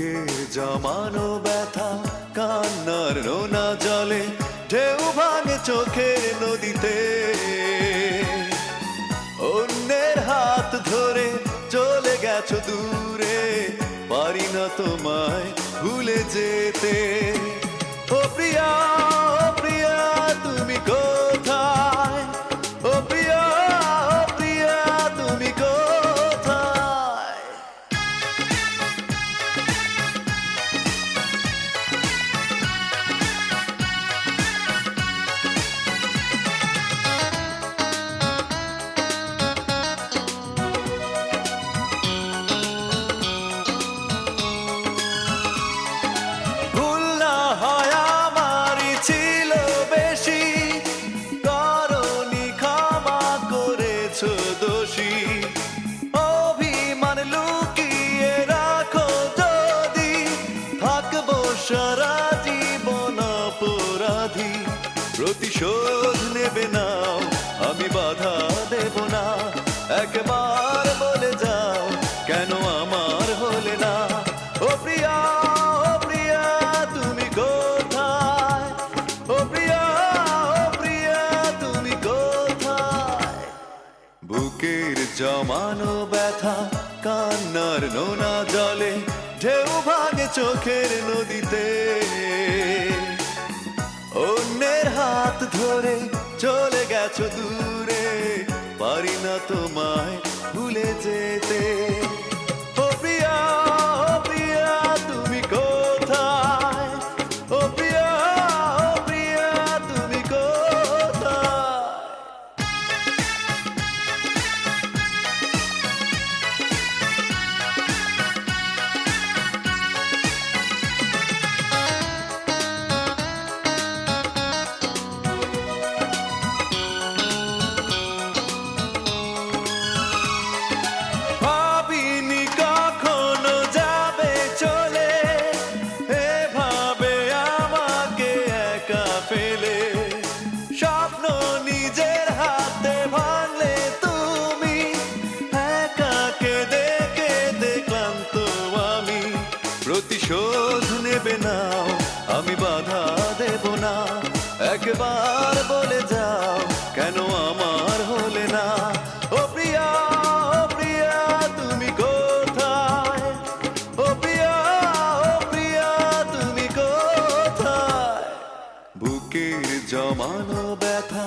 বুকের জমানো ব্যথা, কান্নার নোনা জলে ঢেউ ভাঙে চোখে নদীতে। অন্যের হাত ধরে চলে গেছো দূরে, পারি না তোমায় ভুলে যেতে। প্রতিশোধ নেবে নাও আমি বাধা দেব না। একবার বলে যাও, কেন আমার হলে না? ও প্রিয়া ও প্রিয়া, তুমি কোথায়? ও প্রিয়া ও প্রিয়া, তুমি কোথায়? বুকের জমানো ব্যথা, কান্নার নোনা জলে, ঢেউ ভাঙে চোখের নদীতে। চলে হাতে ভাঙলে তুমি একাকে দেখে দেখলাম তো আমি। প্রতিশোধ নেবে নাও আমি বাধা দেব না। একবার বলে যাও, কেন আমার হলে না? ও প্রিয়া ও প্রিয়া, তুমি কোথায়? ও প্রিয়া ও প্রিয়া, তুমি কোথায়? বুকের জমানো ব্যথা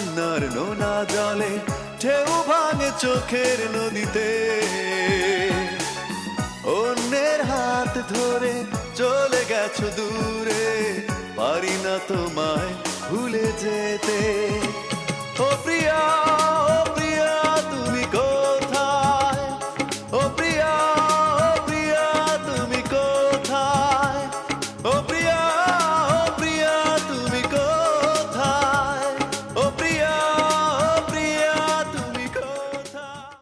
কান্নার নোনা জলে, ঢেউ ভাঙে চোখের নদীতে। অন্যের হাত ধরে চলে গেছো দূরে, পারি না তোমায় ভুলে যেতে।